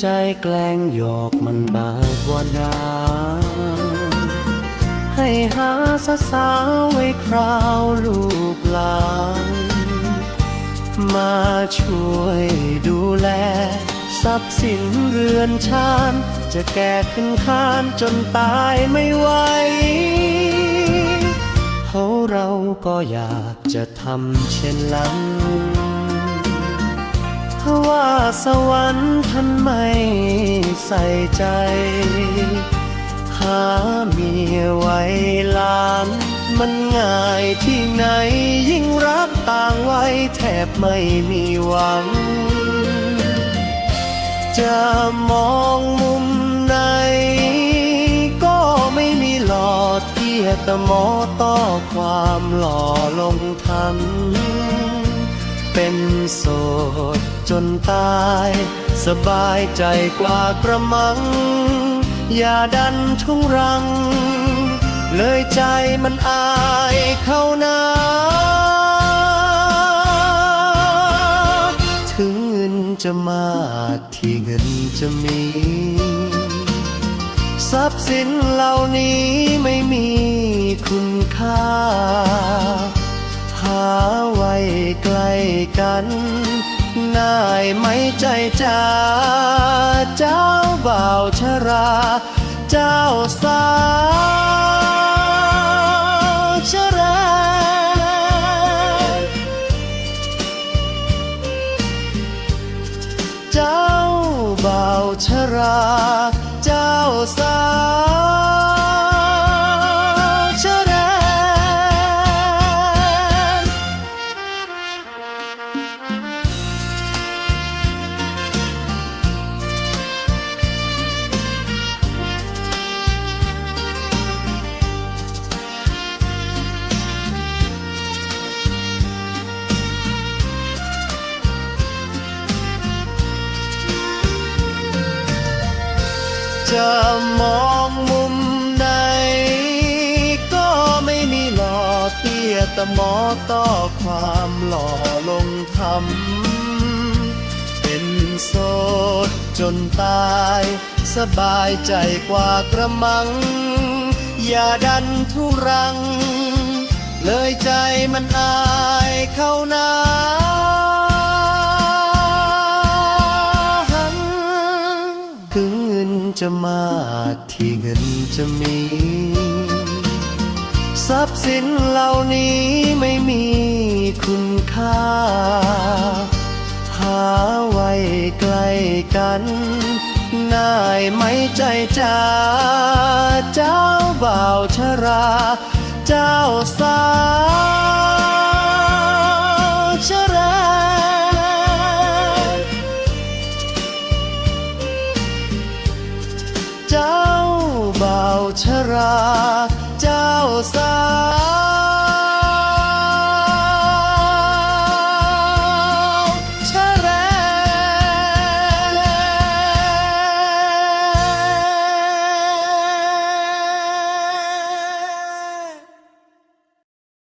ใจแกล้งหยอกมันบากว่าดาให้หาสาสาวไว้คราวลูกหลานมาช่วยดูแล ทรัพย์สินเรือนชาน จะแก่ขึ้นคานจนตายไม่ไหวเขาเราก็อยากจะทำเช่นนั้น ว่าสวรรค์ท่านไม่ใส่ใจ หาเมียไว้ลาน มันง่ายที่ไหนยิ่งรักต่างไว้แทบไม่มีหวัง จะมองมุมไหน ก็ไม่มีหลอดเกียแต่หมอต่อความหล่อลงทัน เป็นโสดจนตาย สบายใจกว่ากระมัง อย่าดันทุงรัง เลยใจมันอายเข้านาถึงเงินจะมาที่เงินจะมี ทรัพย์สินเหล่านี้ไม่มีคุณค่า ไหม่ใจจ้าเจ้าบ่าวชรา เจ้าสาวชราเจ้าบ่าวชรา เจ้าสาว จะมองมุมไหน ก็ไม่มีหล่อเตี้ยแต่หมอต่อความหล่อลงทำเป็นโสดจนตาย สบายใจกว่ากระมัง อย่าดันทุรัง เลยใจมันอายเข้านาถึง จะมากที่เงินจะมี ทรัพย์สินเหล่านี้ไม่มีคุณค่า หาไว้ใกล้กันน่ายไหม่ใจจ้าเจ้าบ่าวชรา เจ้าสา เจ้าเบาชรา เจ้าสา